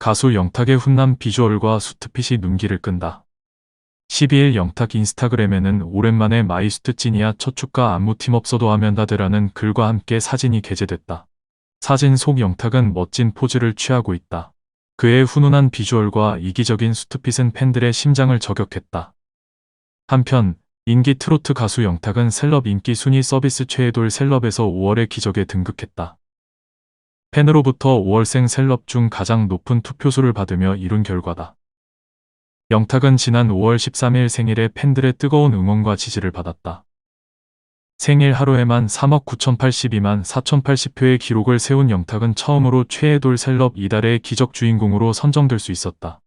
가수 영탁의 훈남 비주얼과 수트핏이 눈길을 끈다. 12일 영탁 인스타그램에는 오랜만에 마이수트 찐이야 첫 축가 안무팀 없어도 하면 다들라는 글과 함께 사진이 게재됐다. 사진 속 영탁은 멋진 포즈를 취하고 있다. 그의 훈훈한 비주얼과 이기적인 수트핏은 팬들의 심장을 저격했다. 한편 인기 트로트 가수 영탁은 셀럽 인기 순위 서비스 최애돌 셀럽에서 5월의 기적에 등극했다. 팬으로부터 5월생 셀럽 중 가장 높은 투표수를 받으며 이룬 결과다. 영탁은 지난 5월 13일 생일에 팬들의 뜨거운 응원과 지지를 받았다. 생일 하루에만 3억 9,082만 4,080표의 기록을 세운 영탁은 처음으로 최애 돌 셀럽 이달의 기적 주인공으로 선정될 수 있었다.